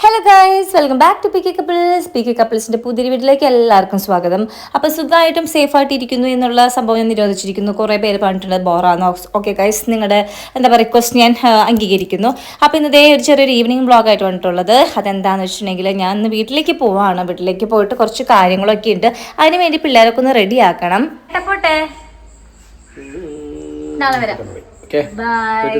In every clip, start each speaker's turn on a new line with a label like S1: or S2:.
S1: Hello guys welcome back to P K couples P K കപ്പിൾസിന്റെ പുതിയ വീട്ടിലേക്ക് എല്ലാവർക്കും സ്വാഗതം. അപ്പോൾ സുഖമായിട്ടും സേഫായിട്ട് ഇരിക്കുന്നു എന്നുള്ള സംഭവം ഞാൻ നിരോധിച്ചിരിക്കുന്നു. കുറേ പേര് പറഞ്ഞിട്ടുണ്ട് ബോറാന്ന് ഓക്കെ ഗൈസ് നിങ്ങളുടെ എന്താ പറയുക റിക്വസ്റ്റ് ഞാൻ അംഗീകരിക്കുന്നു. അപ്പോൾ ഇന്നതേ ഒരു ചെറിയൊരു ഈവനിങ് ബ്ലോഗായിട്ട് വന്നിട്ടുള്ളത്. അതെന്താണെന്ന് വെച്ചിട്ടുണ്ടെങ്കിൽ ഞാൻ ഇന്ന് വീട്ടിലേക്ക് പോവാണ്. വീട്ടിലേക്ക് പോയിട്ട് കുറച്ച് കാര്യങ്ങളൊക്കെ ഉണ്ട്. അതിന് വേണ്ടി പിള്ളേരൊക്കെ ഒന്ന് റെഡി ആക്കണം. പോട്ടെ. നാളെ വരാം. ബൈ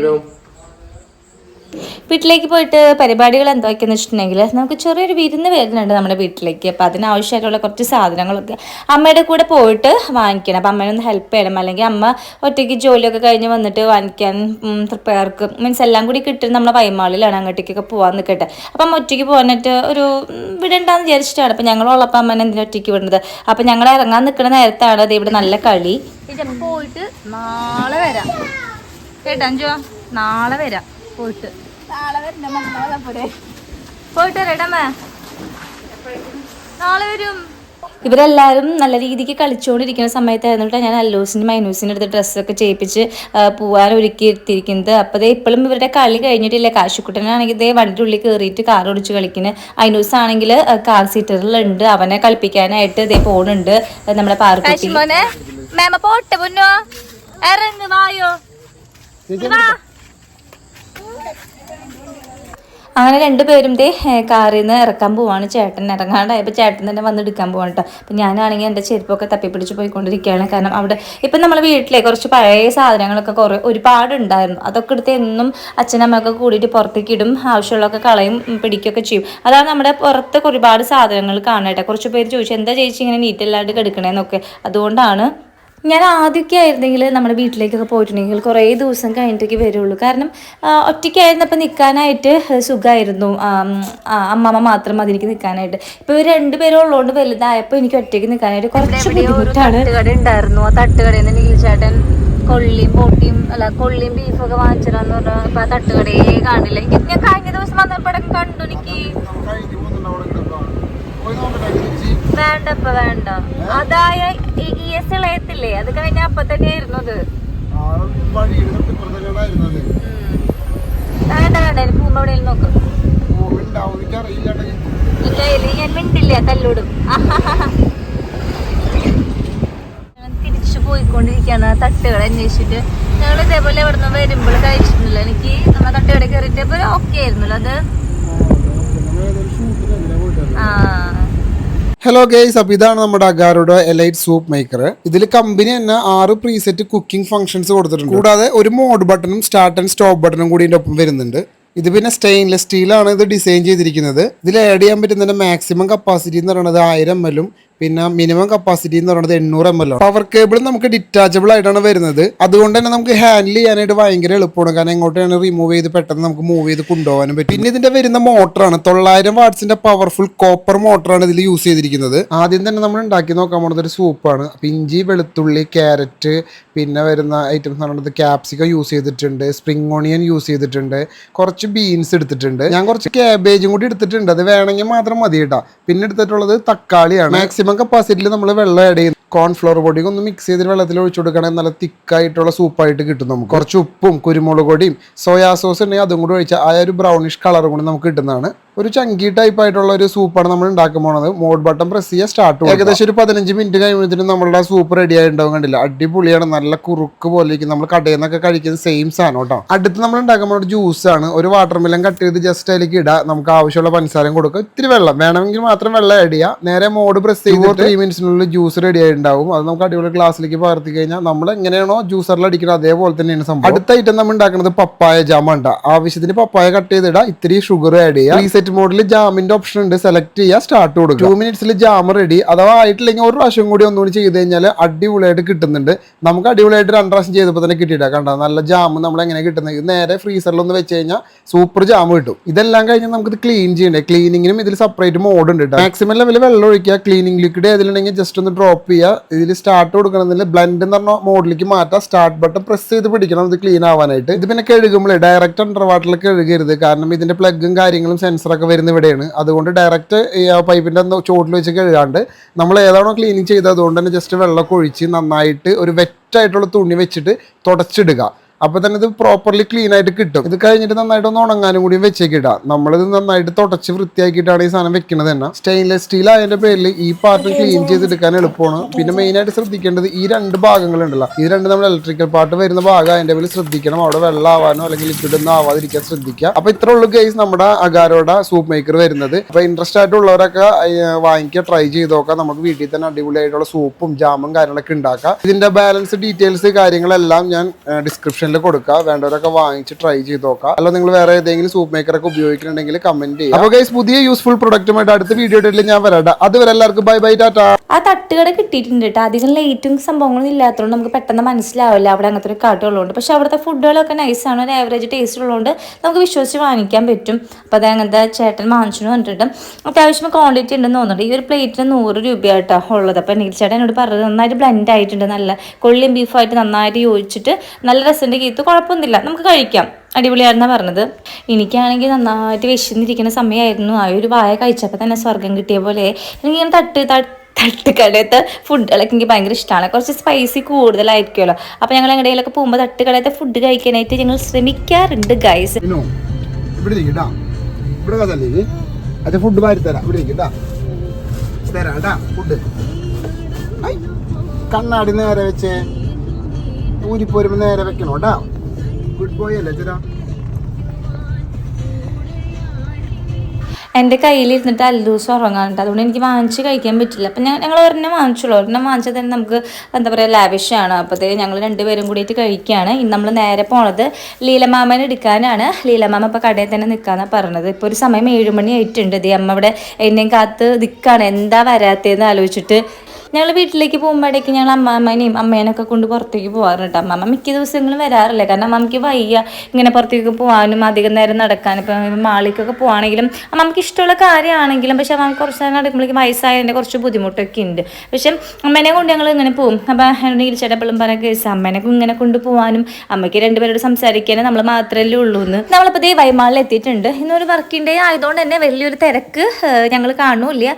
S1: വീട്ടിലേക്ക് പോയിട്ട് പരിപാടികൾ എന്തൊക്കെയെന്ന് വെച്ചിട്ടുണ്ടെങ്കിൽ നമുക്ക് ചെറിയൊരു വിരുന്ന് വരുന്നുണ്ട് നമ്മുടെ വീട്ടിലേക്ക്. അപ്പം അതിനാവശ്യമായിട്ടുള്ള കുറച്ച് സാധനങ്ങളൊക്കെ അമ്മയുടെ കൂടെ പോയിട്ട് വാങ്ങിക്കണം. അപ്പം അമ്മേനെ ഒന്ന് ഹെൽപ്പ് ചെയ്യണം. അല്ലെങ്കിൽ അമ്മ ഒറ്റയ്ക്ക് ജോലിയൊക്കെ കഴിഞ്ഞ് വന്നിട്ട് വാങ്ങിക്കാൻ പേർക്ക് മീൻസ് എല്ലാം കൂടി കിട്ടും നമ്മളെ പൈമാളിലാണ് അങ്ങോട്ടേക്കൊക്കെ പോകാൻ നിൽക്കട്ടെ അപ്പം അമ്മ ഒറ്റയ്ക്ക് പോകാനായിട്ട് ഒരു വിടണ്ടെന്ന് വിചാരിച്ചിട്ടാണ്. അപ്പം ഞങ്ങളുള്ളപ്പോൾ അമ്മേനെ എന്തിനാ ഒറ്റയ്ക്ക് വിടുന്നത് അപ്പം ഞങ്ങൾ ഇറങ്ങാൻ നിൽക്കുന്ന നേരത്താണ് അത് ഇവിടെ നല്ല കളി. പോയിട്ട് നാളെ വരാം. കേട്ടോ അഞ്ചോ നാളെ വരാം. പോയിട്ട്. പോയിട്ട് വരട്ടമ്മ നാളെ വരും. ഇവരെല്ലാവരും നല്ല രീതിക്ക് കളിച്ചുകൊണ്ടിരിക്കുന്ന സമയത്തായിരുന്നു കേട്ടോ ഞാൻ അല്ലൂസിന്റെ മൈനൂസിന്റെ അടുത്ത് ഡ്രസ്സൊക്കെ ചെയ്യിപ്പിച്ച് പോകാൻ പോവാൻ ഒരുക്കി എടുത്തിരിക്കുന്നത്. അപ്പോൾ ദേ ഇപ്പോഴും ഇവരുടെ കളി കഴിഞ്ഞിട്ടില്ല. കാശുക്കുട്ടനാണെങ്കിൽ ഇതേ വണ്ടിയുടെ ഉള്ളിൽ കയറിയിട്ട് കാർ ഓടിച്ച് കളിക്കുന്നത് അൈനൂസ് ആണെങ്കിൽ കാർ സീറ്ററിലുണ്ട് അവനെ കളിപ്പിക്കാനായിട്ട് ഇതേ ഫോണുണ്ട് നമ്മുടെ പാർക്കുട്ടി മേമ പോട്ടെ പൊന്നോ. ഇറങ്ങ് വായോ. വാ. അങ്ങനെ രണ്ടുപേരും ദേ കാറിൽ നിന്ന് ഇറക്കാൻ പോവാണ്. ചേട്ടൻ ഇറങ്ങാണ്ടായപ്പോൾ ചേട്ടൻ തന്നെ വന്ന് എടുക്കാൻ പോവാണ് കേട്ടോ അപ്പം ഞാനാണെങ്കിൽ എന്റെ ചെരുപ്പൊക്കെ തപ്പിപ്പിടിച്ച് പോയിക്കൊണ്ടിരിക്കുകയാണ്. കാരണം അവിടെ ഇപ്പം നമ്മളെ വീട്ടിലെ കുറച്ച് പഴയ സാധനങ്ങളൊക്കെ കുറേ ഒരുപാട് ഉണ്ടായിരുന്നു അതൊക്കെ എടുത്ത് എന്നും അച്ഛനമ്മയൊക്കെ കൂടിയിട്ട് പുറത്തേക്ക് ഇടും. ആവശ്യമുള്ളതൊക്കെ കളയും പിടിക്കുകയൊക്കെ ചെയ്യും. അതാണ് നമ്മുടെ പുറത്തൊക്കെ ഒരുപാട് സാധനങ്ങൾ കാണട്ടെ കുറച്ച് പേര് ചോദിച്ചു എന്താ ചേച്ചി ഇങ്ങനെ നീറ്റല്ലാണ്ട് കിടക്കണേന്നൊക്കെ അതുകൊണ്ടാണ് ഞാൻ ആദ്യമൊക്കെ ആയിരുന്നെങ്കിൽ നമ്മുടെ വീട്ടിലേക്കൊക്കെ പോയിട്ടുണ്ടെങ്കിൽ കുറേ ദിവസം കഴിഞ്ഞിട്ടേക്ക് വരുള്ളൂ. കാരണം ഒറ്റയ്ക്കായിരുന്നു ഒറ്റയ്ക്കായിരുന്നപ്പോൾ നിൽക്കാനായിട്ട് സുഖമായിരുന്നു. അമ്മമ്മ മാത്രം മതി എനിക്ക് നിൽക്കാനായിട്ട്. ഇപ്പോൾ ഇവർ രണ്ടുപേരും ഉള്ളതുകൊണ്ട് വലുതായപ്പോൾ എനിക്ക് ഒറ്റയ്ക്ക് നിൽക്കാനായിട്ട് കുറച്ച് ബുദ്ധിമുട്ടാണ്. ഉണ്ടായിരുന്നു. ആ തട്ടുകടയിൽ നിന്ന് ചേട്ടൻ കൊള്ളിയും പൊട്ടിയും അല്ല കൊള്ളിയും ബീഫൊക്കെ വാങ്ങിച്ചിടാന്ന് പറഞ്ഞാൽ ഇപ്പം ആ തട്ടുകടയെ കാണില്ല. എനിക്ക് ഞാൻ കഴിഞ്ഞ ദിവസം വന്നപ്പോഴൊക്കെ കണ്ടു എനിക്ക് വേണ്ടപ്പ വേണ്ട. അതായ ഇ എസ് ഇളയത്തില്ലേ അത് കഴിഞ്ഞ അപ്പൊ തന്നെ അത്. വേണ്ട വേണ്ട എനിക്ക് പോകുമ്പോ എവിടെയെങ്കിലും നോക്ക്. ഇല്ല ഇല്ല ഞാൻ മിണ്ടില്ല തല്ലൂടും. തിരിച്ചു പോയിക്കൊണ്ടിരിക്കുകയാണ് തട്ടുകൾ അന്വേഷിച്ചിട്ട്. ഞങ്ങൾ ഇതേപോലെ ഇവിടുന്ന് വരുമ്പോൾ കഴിച്ചിട്ടുണ്ടല്ലോ. എനിക്ക് നമ്മുടെ തട്ടുകടയിൽ കയറിയിട്ട് ഓക്കെ ആയിരുന്നല്ലോ അത് ആ
S2: ഹലോ ഗൈസ് അപ്പോൾ ഇതാണ് നമ്മുടെ അഗാറുടെ എലൈറ്റ് സൂപ്പ് മേക്കർ ഇതിൽ കമ്പനി തന്നെ ആറ് പ്രീസെറ്റ് കുക്കിംഗ് ഫംഗ്ഷൻസ് കൊടുത്തിട്ടുണ്ട്. കൂടാതെ ഒരു മോഡ് ബട്ടണും സ്റ്റാർട്ട് ആൻഡ് സ്റ്റോപ്പ് ബട്ടണും കൂടി ഇതിന്റെ ഒപ്പം വരുന്നുണ്ട്. ഇത് പിന്നെ സ്റ്റെയിൻലെസ് സ്റ്റീലാണ് ഇത് ഡിസൈൻ ചെയ്തിരിക്കുന്നത്. ഇതിൽ ആഡ് ചെയ്യാൻ പറ്റുന്നതിന്റെ മാക്സിമം കപ്പാസിറ്റി എന്ന് പറയുന്നത് ആയിരം എം എല്ലും പിന്നെ മിനിമം കപ്പാസിറ്റി എന്ന് പറയുന്നത് എണ്ണൂറ് എം എൽ പവർ കേബിൾ നമുക്ക് ഡിറ്റാച്ചബിൾ ആയിട്ടാണ് വരുന്നത്. അതുകൊണ്ട് തന്നെ നമുക്ക് ഹാൻഡിൽ ചെയ്യാനായിട്ട് ഭയങ്കര എളുപ്പമാണ്. കാരണം എങ്ങോട്ടാണ് റിമൂവ് ചെയ്ത് പെട്ടെന്ന് നമുക്ക് മൂവ് ചെയ്ത് കൊണ്ടുപോകാനും പറ്റും. പിന്നെ ഇതിന്റെ വരുന്ന മോട്ടറാണ് തൊള്ളായിരം വാട്സിന്റെ പവർഫുൾ കോപ്പർ മോട്ടറാണ് ഇതിൽ യൂസ് ചെയ്തിരിക്കുന്നത്. ആദ്യം തന്നെ നമ്മൾ ഉണ്ടാക്കി നോക്കാൻ പോകുന്നത് ഒരു സൂപ്പാണ് അപ്പം ഇഞ്ചി വെളുത്തുള്ളി ക്യാരറ്റ് പിന്നെ വരുന്ന ഐറ്റംസ് പറയുന്നത് ക്യാപ്സിക്കം യൂസ് ചെയ്തിട്ടുണ്ട്. സ്പ്രിംഗ് ഓണിയൻ യൂസ് ചെയ്തിട്ടുണ്ട്. കുറച്ച് ബീൻസ് എടുത്തിട്ടുണ്ട്. ഞാൻ കുറച്ച് ക്യാബേജും കൂടി എടുത്തിട്ടുണ്ട്. അത് വേണമെങ്കിൽ മാത്രം മതി കേട്ടോ. പിന്നെ എടുത്തിട്ടുള്ളത് തക്കാളിയാണ്. മാക്സിമം കപ്പാസിറ്റിയിൽ നമ്മൾ വെള്ളം ആഡ് ചെയ്യും കോൺഫ്ലോർ പൊടിയും ഒന്ന് മിക്സ് ചെയ്തിട്ട് വെള്ളത്തിൽ ഒഴിച്ചു കൊടുക്കണമെങ്കിൽ നല്ല തിക്കായിട്ടുള്ള സൂപ്പായിട്ട് കിട്ടും നമുക്ക്. കുറച്ച് ഉപ്പും കുരുമുളക് പൊടിയും സോയാ സോസ് ഉണ്ടെങ്കിൽ അതും കൂടി ഒഴിച്ചാൽ ആ ഒരു ബ്രൗണിഷ് കളറും കൂടി നമുക്ക് കിട്ടുന്നതാണ്. ഒരു ചങ്കി ടൈപ്പ് ആയിട്ടുള്ള ഒരു സൂപ്പാണ് നമ്മൾ ഉണ്ടാക്കാൻ പോണത്. മോഡ് ബട്ടൺ പ്രസ് ചെയ്യാൻ സ്റ്റാർട്ട് ഏകദേശം ഒരു പതിനഞ്ച് മിനിറ്റ് കഴിയുമ്പോഴത്തേനും നമ്മളുടെ സൂപ്പ് റെഡി ആയിട്ടുണ്ടാവും കണ്ടില്ല? അടിപൊളിയാണ്. നല്ല കുറുക്ക് പോലെ ഇരിക്കും. നമ്മൾ കടയിൽ നിന്നൊക്കെ കഴിക്കുന്ന സെയിം സാധനം കേട്ടോ. അടുത്ത് നമ്മൾ ഉണ്ടാക്കാൻ ജ്യൂസ് ആണ്. ഒരു വാട്ടർ മെല്ലം കട്ട് ചെയ്ത് ജസ്റ്റ് അതിലേക്ക് ഇടുക നമുക്ക് ആവശ്യമുള്ള പഞ്ചസാരയും കൊടുക്കുക ഇത്തിരി വെള്ളം. വേണമെങ്കിൽ മാത്രം വെള്ളം ആഡ് ചെയ്യുക നേരെ മോഡ് പ്രസ് ചെയ്ത് ത്രീ മിനിറ്റ്സിനുള്ളിൽ ജ്യൂസ് റെഡി ആയിട്ടുണ്ടാവും അത് നമുക്ക് അടിപൊളി ഗ്ലാസ്സിലേക്ക് പകർത്തി കഴിഞ്ഞാൽ നമ്മൾ എങ്ങനെയാണോ ജ്യൂസറിൽ അടിക്കുന്നത് അതേപോലെ തന്നെയാണ് സംഭവം. അടുത്ത ഐറ്റം നമ്മൾ ഉണ്ടാക്കുന്നത് പപ്പായ ജാം ഉണ്ട് ആവശ്യത്തിന് പപ്പായ കട്ട് ചെയ്തിടുക ഇത്തിരി ഷുഗർ ആഡ് ചെയ്യുക റീസെറ്റ് മോഡിൽ ജാമിന്റെ ഓപ്ഷൻ ഉണ്ട്. സെലക്ട് ചെയ്യുക സ്റ്റാർട്ട് കൊടുക്കുക. ടു മിനിറ്റ്സിൽ ജാം റെഡി അഥവാ ആയിട്ടില്ലെങ്കിൽ ഒരു പ്രാവശ്യം കൂടി ഒന്നുകൂടി ചെയ്ത് കഴിഞ്ഞാൽ അടിപൊളിയായിട്ട് കിട്ടുന്നുണ്ട്. നമുക്ക് അടിപൊളിയായിട്ട് രണ്ട് പ്രാവശ്യം ചെയ്തപ്പോൾ തന്നെ കിട്ടിയിട്ടാ. കണ്ടോ? നല്ല ജാം നമ്മൾ എങ്ങനെ കിട്ടുന്നത്? ഇത് നേരെ ഫ്രീസറിൽ ഒന്ന് വെച്ച് കഴിഞ്ഞാൽ സൂപ്പർ ജാം കിട്ടും. ഇതെല്ലാം കഴിഞ്ഞാൽ നമുക്ക് ഇത് ക്ലീൻ ചെയ്യണ്ടേ ക്ലീനിങ്ങിനും ഇതിൽ സെപ്പറേറ്റ് മോഡ് ഉണ്ട് മാക്സിമം ലെവലിൽ വെള്ളം ഒഴിക്കുക. ക്ലീനിങ് ലിക്വിഡ് ഏതിലുണ്ടെങ്കിൽ ജസ്റ്റ് ഒന്ന് ഡ്രോപ്പ് ചെയ്യുക. ഇതിൽ സ്റ്റാർട്ട് കൊടുക്കണമെന്നില്ല. ബ്ലൻഡ് എന്ന് പറഞ്ഞ മോഡിലേക്ക് മാറ്റാം. സ്റ്റാർട്ട് ബട്ടൺ പ്രസ് ചെയ്ത് പിടിക്കണം. ഇത് ക്ലീൻ ആവാനായിട്ട്. ഇത് പിന്നെ കഴുകുമ്പോൾ ഡയറക്റ്റ് അണ്ടർ വാട്ടറിൽ കഴുകരുത്. കാരണം ഇതിന്റെ പ്ലഗും കാര്യങ്ങളും സെൻസറൊക്കെ വരുന്ന ഇവിടെയാണ്. അതുകൊണ്ട് ഡയറക്റ്റ് ഈ പൈപ്പിന്റെ ചോട്ടിൽ വെച്ച് കഴുകാണ്ട് നമ്മൾ ഏതാണോ ക്ലീനിങ് ചെയ്തത്. അതുകൊണ്ട് തന്നെ ജസ്റ്റ് വെള്ളമൊക്കെ ഒഴിച്ച് നന്നായിട്ട് ഒരു വെറ്റായിട്ടുള്ള തുണി വെച്ചിട്ട് തുടച്ചിടുക. അപ്പൊ തന്നെ ഇത് പ്രോപ്പർലി ക്ലീൻ ആയിട്ട് കിട്ടും. ഇത് കഴിഞ്ഞിട്ട് നന്നായിട്ട് ഒന്ന് ഉണങ്ങാനും കൂടി വെച്ചേക്കിടാം നമ്മളിത് നന്നായിട്ട് തുടച്ച് വൃത്തിയാക്കിയിട്ടാണ് ഈ സാധനം വെക്കുന്നത് തന്നെ. സ്റ്റെയിൻലെസ് സ്റ്റീൽ ആയതിന്റെ പേരിൽ ഈ പാർട്ട് ക്ലീൻ ചെയ്തെടുക്കാൻ എളുപ്പമാണ്. പിന്നെ മെയിൻ ആയിട്ട് ശ്രദ്ധിക്കേണ്ടത് ഈ രണ്ട് ഭാഗങ്ങളുണ്ടല്ലോ. ഈ രണ്ട് നമ്മൾ ഇലക്ട്രിക്കൽ പാർട്ട് വരുന്ന ഭാഗം അതിന്റെ പേരിൽ ശ്രദ്ധിക്കണം. അവിടെ വെള്ളം ആവാനോ അല്ലെങ്കിൽ ലിക്വിഡ് ഒന്നും ആവാതിരിക്കാൻ ശ്രദ്ധിക്കുക. അപ്പൊ ഇത്ര ഉള്ളു ഗൈസ് നമ്മുടെ അഗാരോട സൂപ്പ് മേക്കർ വരുന്നത്. അപ്പൊ ഇൻട്രസ്റ്റ് ആയിട്ടുള്ളവരൊക്കെ വാങ്ങിക്കുക ട്രൈ ചെയ്ത് നോക്കാം നമുക്ക് വീട്ടിൽ തന്നെ അടിപൊളിയായിട്ടുള്ള സൂപ്പും ജാമും കാര്യങ്ങളൊക്കെ ഉണ്ടാക്കാം. ഇതിന്റെ ബാലൻസ് ഡീറ്റെയിൽസ് കാര്യങ്ങളെല്ലാം ഞാൻ ഡിസ്ക്രിപ്ഷനിൽ കൊടുക്കുക വേണ്ടവരൊക്കെ വാങ്ങിച്ച് ട്രൈ ചെയ്ത് നോക്കാം. അല്ല നിങ്ങൾ വേറെ ഏതെങ്കിലും സൂപ്പ് മേക്കർ ഒക്കെ ഉപയോഗിക്കുന്നുണ്ടെങ്കിൽ കമന്റ് ചെയ്യുക അപ്പോൾ ഗൈസ് പുതിയ യൂസ്ഫുൾ പ്രൊഡക്റ്റുമായിട്ട് അടുത്ത വീഡിയോ ഞാൻ വരാം അതുവരെ എല്ലാവർക്കും ബൈ ബൈ ടാറ്റ
S1: ആ തട്ടുകട കിട്ടിയിട്ടുണ്ട് കേട്ടോ അധികം ലൈറ്റും സംഭവങ്ങളും ഇല്ലാത്തതുകൊണ്ട് നമുക്ക് പെട്ടെന്ന് മനസ്സിലാവില്ല. അവിടെ അങ്ങനത്തെ ഒരു കാട്ടുള്ളതുകൊണ്ട് പക്ഷെ അവിടുത്തെ ഫുഡുകളൊക്കെ നൈസാണ് ഒരു ആവറേജ് ടേസ്റ്റ് ഉള്ളതുകൊണ്ട് നമുക്ക് വിശ്വസിച്ച് വാങ്ങിക്കാൻ പറ്റും. അപ്പോൾ അത് അങ്ങനത്തെ ചേട്ടൻ വാങ്ങിച്ചു പറഞ്ഞിട്ട് അത്യാവശ്യം ക്വാണ്ടിറ്റി ഉണ്ടെന്ന് തോന്നുന്നുണ്ട്. ഈ ഒരു പ്ലേറ്റിന് നൂറ് രൂപയായിട്ടോ ഉള്ളത്. അപ്പോൾ നീൽ ചേട്ടൻ എന്നോട് പറഞ്ഞത് നന്നായിട്ട് ബ്ലെൻഡ് ആയിട്ടുണ്ട്. നല്ല കൊള്ളിയും ബീഫായിട്ട് നന്നായിട്ട് യോജിച്ചിട്ട് നല്ല രസമുണ്ട്. കീത്ത് കുഴപ്പമൊന്നുമില്ല. നമുക്ക് കഴിക്കാം. അടിപൊളിയായിരുന്നാ പറഞ്ഞത്. എനിക്കാണെങ്കിൽ നന്നായിട്ട് വിശന്നിരിക്കുന്ന സമയമായിരുന്നു. ആ ഒരു വായ കഴിച്ചപ്പോൾ തന്നെ സ്വർഗം കിട്ടിയ പോലെ എനിക്കിങ്ങനെ തട്ട് തട്ട് തട്ടുകടയത്തെ ഫുഡുകളൊക്കെ എനിക്ക് ഭയങ്കര ഇഷ്ടമാണ്. കുറച്ച് സ്പൈസി കൂടുതലായിരിക്കുമല്ലോ. അപ്പോൾ ഞങ്ങൾ എങ്ങടെയിലൊക്കെ പോകുമ്പോൾ തട്ടുകടയത്തെ ഫുഡ് കഴിക്കാനായിട്ട് ഞങ്ങൾ ശ്രമിക്കാറുണ്ട് ഗൈസ്
S2: ഫുഡ് ഫുഡ് കണ്ണാടി നേരെ വെച്ചേ. ഊരിപ്പോരുമ്പോ നേരെ വെക്കണം? കേട്ടാ. ഗുഡ് ബോയ് അല്ലേ ചേരാ
S1: എന്റെ കയ്യിലിരുന്നിട്ട് അല്ലൂസം ഉറങ്ങാനുണ്ട് അതുകൊണ്ട് എനിക്ക് വാങ്ങിച്ച് കഴിക്കാൻ പറ്റില്ല. അപ്പം ഞാൻ ഞങ്ങൾ ഒരെണ്ണം വാങ്ങിച്ചുള്ളൂ. ഒരെണ്ണം വാങ്ങിച്ചാൽ തന്നെ നമുക്ക് എന്താ പറയുക ലാവിഷാണ്. അപ്പത്തേ ഞങ്ങൾ രണ്ടുപേരും കൂടിയിട്ട് കഴിക്കുകയാണ്. ഇന്ന് നമ്മൾ നേരെ പോണത് ലീലമാമനെ എടുക്കാനാണ്. ലീലമാമ ഇപ്പോൾ കടയിൽ തന്നെ നിൽക്കാന്നാണ് പറഞ്ഞത്. ഇപ്പോൾ ഒരു സമയം ഏഴുമണി ആയിട്ടുണ്ട്. ദേ അമ്മ ഇവിടെ എന്നെയും കാത്ത് നിൽക്കുകയാണ് എന്താ വരാത്തതെന്ന് ആലോചിച്ചിട്ട് ഞങ്ങൾ വീട്ടിലേക്ക് പോകുമ്പോഴേക്ക് ഞങ്ങൾ അമ്മാമ്മനെയും അമ്മേനൊക്കെ കൊണ്ട് പുറത്തേക്ക് പോകാറുണ്ട് അമ്മമ്മ മിക്ക ദിവസങ്ങളും വരാറില്ല. കാരണം അമ്മമ്മക്ക് വയ്യ ഇങ്ങനെ പുറത്തേക്ക് പോകാനും അധികം നേരം നടക്കാനും. ഇപ്പം മാളിക്കൊക്കെ പോവാണെങ്കിലും അമ്മമ്മക്ക് ഇഷ്ടമുള്ള കാര്യമാണെങ്കിലും പക്ഷെ അമ്മ കുറച്ച് നേരം നടക്കുമ്പോഴേക്കും വയസ്സായതിന്റെ കുറച്ച് ബുദ്ധിമുട്ടൊക്കെ ഉണ്ട്. പക്ഷെ അമ്മേനെ കൊണ്ട് ഞങ്ങൾ ഇങ്ങനെ പോകും അപ്പം എന്നോട് ചേട്ടപ്പളും പറഞ്ഞ കേസ് അമ്മേനെ ഇങ്ങനെ കൊണ്ട് പോകാനും അമ്മയ്ക്ക് രണ്ടുപേരോട് സംസാരിക്കാനും നമ്മൾ മാത്രമല്ലേ ഉള്ളൂ എന്ന് നമ്മളിപ്പോൾ ദേ വൈമാളിൽ എത്തിയിട്ടുണ്ട്. ഇന്നൊരു വർക്കിംഗ് ഡേ ആയതുകൊണ്ട് തന്നെ വലിയൊരു തിരക്ക് ഞങ്ങൾ കാണൂല്ല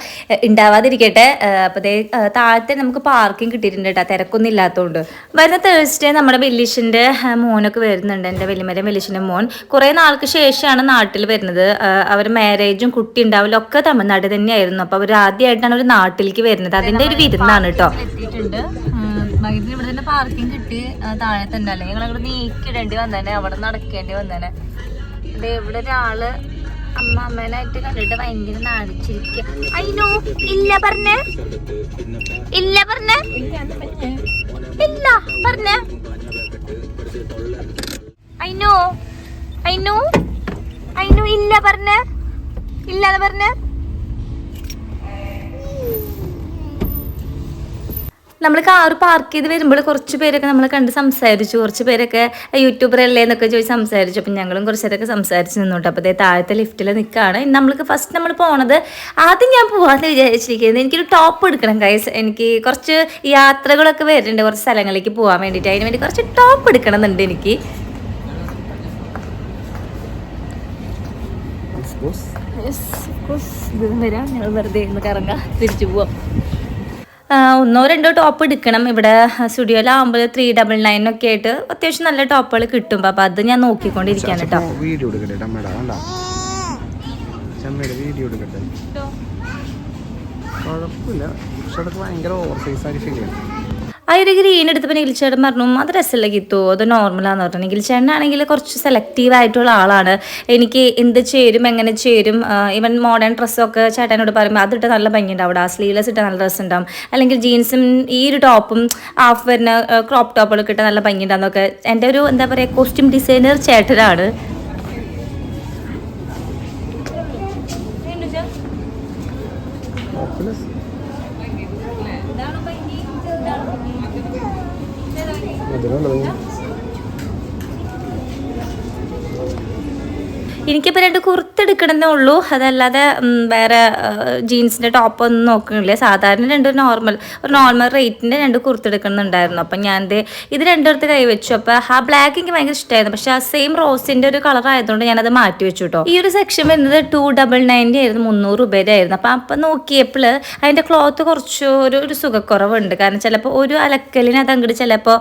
S1: ഉണ്ടാവാതിരിക്കട്ടെ അപ്പോൾ ദേ താഴത്തെ നമുക്ക് പാർക്കിംഗ് കിട്ടിയിട്ടുണ്ട് കേട്ടോ തിരക്കൊന്നും ഇല്ലാത്തതുകൊണ്ട് വരുന്ന തേഴ്സ്ഡേ നമ്മുടെ വെല്ലിഷിന്റെ മോനൊക്കെ വരുന്നുണ്ട്. എന്റെ വലിയമരം വെല്ലിഷിന്റെ മോൻ. കുറേ നാൾക്ക് ശേഷമാണ് നാട്ടിൽ വരുന്നത്. അവർ മാരേജും കുട്ടി ഉണ്ടാവലും ഒക്കെ തമിഴ്നാട് തന്നെയായിരുന്നു. അപ്പോൾ അവർ ആദ്യമായിട്ടാണ് അവർ നാട്ടിലേക്ക് വരുന്നത്. അതിന്റെ ഒരു വിരുന്നാണ് കേട്ടോ ഇവിടെ തന്നെ പാർക്കിംഗ് കിട്ടി. താഴെ തന്നെ. അല്ലെങ്കിൽ ഞങ്ങൾ ഇവിടെ നീക്കിടേണ്ടി വന്നേനെ. അവിടെ നടക്കേണ്ടി വന്നേനെ. ഇവിടെ ഒരാൾ അമ്മ അമ്മേനായിട്ട് കണ്ടിട്ട് ഭയങ്കര നാണിച്ചിരിക്കുക അയ്യോ ഇല്ല പറഞ്ഞ. ഇല്ല പറഞ്ഞ. ഇല്ല പറഞ്ഞ. അയ്യോ അയ്യോ അയ്യോ ഇല്ല പറഞ്ഞ. ഇല്ലാതെ പറഞ്ഞ. നമ്മൾ കാർ പാർക്ക് ചെയ്ത് വരുമ്പോൾ കുറച്ച് പേരൊക്കെ നമ്മൾ കണ്ട് സംസാരിച്ചു. കുറച്ച് പേരൊക്കെ യൂട്യൂബർ അല്ലേ? എന്നൊക്കെ ചോദിച്ച് സംസാരിച്ചു. അപ്പം ഞങ്ങളും കുറച്ച് പേരൊക്കെ സംസാരിച്ച് നിന്നോട്ടെ അപ്പോൾ അതേ താഴത്തെ ലിഫ്റ്റിൽ നിൽക്കുകയാണ് നമ്മൾക്ക് ഫസ്റ്റ് നമ്മൾ പോണത് ആദ്യം ഞാൻ പോകാമെന്ന് വിചാരിച്ചിരിക്കുന്നത് എനിക്കൊരു ടോപ്പ് എടുക്കണം കൈസ് എനിക്ക് കുറച്ച് യാത്രകളൊക്കെ വരുന്നുണ്ട് കുറച്ച് സ്ഥലങ്ങളിലേക്ക് പോകാൻ വേണ്ടിയിട്ട്. അതിന് വേണ്ടി കുറച്ച് ടോപ്പ് എടുക്കണം എന്നുണ്ട് എനിക്ക്. വരാം. ഞങ്ങൾ വെറുതെ ഒന്ന് കറങ്ങാം. തിരിച്ചു പോവാം. ഒന്നോ രണ്ടോ ടോപ്പ് എടുക്കണം. ഇവിടെ സ്റ്റുഡിയോയിലാകുമ്പോൾ ത്രീ ഡബിൾ നയൻ ഒക്കെ ആയിട്ട് അത്യാവശ്യം നല്ല ടോപ്പുകൾ കിട്ടും. അപ്പം അത് ഞാൻ നോക്കിക്കൊണ്ടിരിക്കുകയാണ് കേട്ടോ
S2: വീഡിയോ എടുക്കട്ടെ കുഴപ്പമില്ല. പക്ഷെ അതൊക്കെ ഭയങ്കര ഓവർ സൈസ് ആയിട്ട് ചെയ്യും
S1: ആ ഒരു ഗ്രീൻ എടുത്തപ്പോൾ പറഞ്ഞു അത് രസമല്ല കിത്തോ അത് നോർമലാന്ന് പറഞ്ഞു ഗിൽച്ചേട്ടനാണെങ്കിൽ കുറച്ച് സെലക്റ്റീവ് ആയിട്ടുള്ള ആളാണ്. എനിക്ക് എന്ത് ചേരും എങ്ങനെ ചേരും ഈവൻ മോഡേൺ ഡ്രസ്സൊക്കെ ചേട്ടനോട് പറയുമ്പോൾ അതിട്ട് നല്ല ഭംഗിയുണ്ടാവും അവിടെ. ആ സ്ലീവ്ലെസ് ഇട്ട് നല്ല ഡ്രസ്സ് ഉണ്ടാവും അല്ലെങ്കിൽ ജീൻസും ഈ ഒരു ടോപ്പും ഹാഫ് വരുന്ന ക്രോപ്പ് ടോപ്പുകളൊക്കെ ഇട്ട് നല്ല ഭംഗിയുണ്ടാവുന്നൊക്കെ എന്റെ ഒരു എന്താ പറയുക കോസ്റ്റ്യൂം ഡിസൈനർ ചേട്ടനാണ്. 对。എനിക്കിപ്പോൾ രണ്ട് കുർത്തെടുക്കണമെന്നേ ഉള്ളൂ. അതല്ലാതെ വേറെ ജീൻസിന്റെ ടോപ്പ് ഒന്നും നോക്കുന്നില്ല സാധാരണ രണ്ട് നോർമൽ ഒരു നോർമൽ റേറ്റിന്റെ രണ്ട് കുർത്തെടുക്കണമെന്നുണ്ടായിരുന്നു അപ്പം ഞാൻ ദേ ഇത് രണ്ടിടത്ത് കൈവച്ചു അപ്പോൾ ആ ബ്ലാക്ക് എനിക്ക് ഭയങ്കര ഇഷ്ടമായിരുന്നു പക്ഷേ ആ സെയിം റോസിന്റെ ഒരു കളർ ആയതുകൊണ്ട് ഞാനത് മാറ്റി വെച്ചു കേട്ടോ ഈ ഒരു സെക്ഷൻ വരുന്നത് ടു ഡബിൾ നയന്റി ആയിരുന്നു. മുന്നൂറ് രൂപയുടെ ആയിരുന്നു അപ്പം അപ്പം നോക്കിയപ്പോൾ അതിന്റെ ക്ലോത്ത് കുറച്ച് ഒരു ഒരു സുഖക്കുറവുണ്ട്. കാരണം ചിലപ്പോൾ ഒരു അലക്കലിന് അത് അങ്ങോട്ട് ചിലപ്പോൾ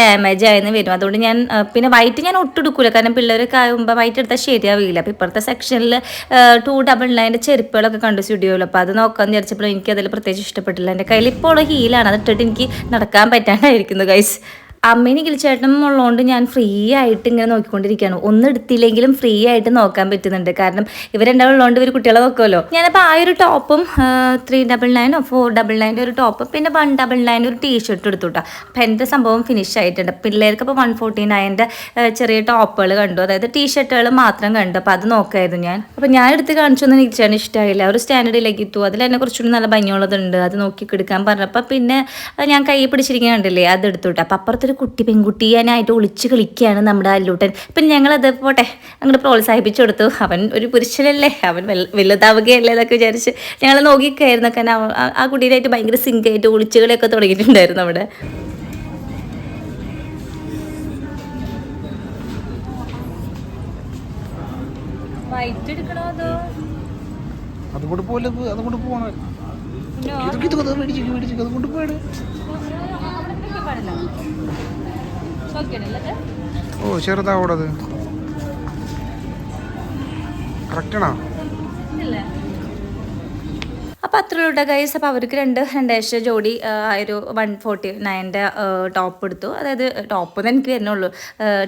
S1: ഡാമേജ് ആയെന്ന് വരും. അതുകൊണ്ട് ഞാൻ പിന്നെ വൈറ്റ് ഞാൻ ഒട്ടെടുക്കില്ല കാരണം പിള്ളേരൊക്കെ ആകുമ്പോൾ വൈറ്റ് എടുത്താൽ ശരിയാവില്ല. അപ്പോൾ ഇപ്പോഴത്തെ സെക്ഷനിൽ ടു ഡബിൾ നയന്റെ ചെരുപ്പുകളൊക്കെ കണ്ടു സ്റ്റുഡിയോയിൽ അപ്പോൾ അത് നോക്കാമെന്ന് വിചാരിച്ചപ്പോൾ എനിക്ക് അതിൽ പ്രത്യേകിച്ച് ഇഷ്ടപ്പെട്ടില്ല. എന്റെ കയ്യിൽ ഇപ്പോൾ ഉള്ള ഹീലാണ് അത് ഇട്ടിട്ട് എനിക്ക് നടക്കാൻ പറ്റാണ്ടായിരിക്കുന്നു ഗൈസ് അമ്മേനെ കിളിച്ചേട്ടനും ഉള്ളതുകൊണ്ട് ഞാൻ ഫ്രീ ആയിട്ട് ഇങ്ങനെ നോക്കിക്കൊണ്ടിരിക്കുകയാണ്. ഒന്നും എടുത്തില്ലെങ്കിലും ഫ്രീ ആയിട്ട് നോക്കാൻ പറ്റുന്നുണ്ട്. കാരണം ഉള്ളതുകൊണ്ട് ഇവർ കുട്ടികളെ നോക്കുമല്ലോ. ഞാനപ്പോൾ ആ ഒരു ടോപ്പും ത്രീ ഡബിൾ നയനോ ഫോർ ഡബിൾ നയന്റെ ഒരു ടോപ്പും പിന്നെ വൺ ഡബിൾ നയന്റെ ഒരു ടീഷർട്ട് എടുത്തു കേട്ടോ അപ്പം എന്റെ സംഭവം ഫിനിഷ് ആയിട്ടുണ്ട്. പിള്ളേർക്ക് ഇപ്പോൾ വൺ ഫോർട്ടി നയന്റെ ചെറിയ ടോപ്പുകൾ കണ്ടു. അതായത് ടീഷർട്ടുകൾ മാത്രം കണ്ടു. അപ്പോൾ അത് നോക്കായിരുന്നു ഞാൻ. അപ്പോൾ ഞാൻ എടുത്ത് കാണിച്ചൊന്നും ചേട്ടൻ ഇഷ്ടമായില്ല ഒരു സ്റ്റാൻഡേർഡിലേക്ക് എത്തു അതിൽ തന്നെ കുറച്ചുകൂടി നല്ല ഭംഗിയുള്ളതുണ്ട്. അത് നോക്കി എടുക്കാൻ പറഞ്ഞപ്പോൾ പിന്നെ ഞാൻ കൈ പിടിച്ചിരിക്കാൻ കണ്ടില്ലേ? അത് എടുത്തു കേട്ടോ അപ്പോൾ അപ്പുറത്തൊരു കുട്ടി പെൺകുട്ടി ഞാനായിട്ട് ഒളിച്ച് കളിക്കുകയാണ് നമ്മുടെ അല്ലൂട്ടൻ പിന്നെ ഞങ്ങളത് പോട്ടെ അങ്ങോട്ട് പ്രോത്സാഹിപ്പിച്ചു കൊടുത്തു അവൻ ഒരു പുരുഷനല്ലേ അവൻ വലുതാവുകയല്ലേ എന്നൊക്കെ വിചാരിച്ച് ഞങ്ങൾ നോക്കിക്കായിരുന്നു കാരണം ആ- കുട്ടീനായിട്ട് ഭയങ്കര സിങ്കായിട്ട് ഒളിച്ചുകളൊക്കെ തുടങ്ങിയിട്ടുണ്ടായിരുന്നു അവിടെ വൈറ്റ് എടുക്കണോ അതോ
S2: അതുകൊണ്ട് പോലെ അതുകൊണ്ട് പോകണം ഇതൊക്കെ മേടിച്ചു മേടിച്ചു അതുകൊണ്ട് പോയത് ഓ ചെറുതാവൂടത്. കറക്റ്റാണോ
S1: അപ്പോൾ അത്ര ഉള്ള ഗൈസ് അപ്പോൾ അവർക്ക് രണ്ട് രണ്ടാഴ്ച ജോഡി ആ, ഒരു വൺ ഫോർട്ടി നയന്റെ ടോപ്പ് എടുത്തു. അതായത് ടോപ്പ് എന്ന് എനിക്ക് വരുന്നുള്ളൂ.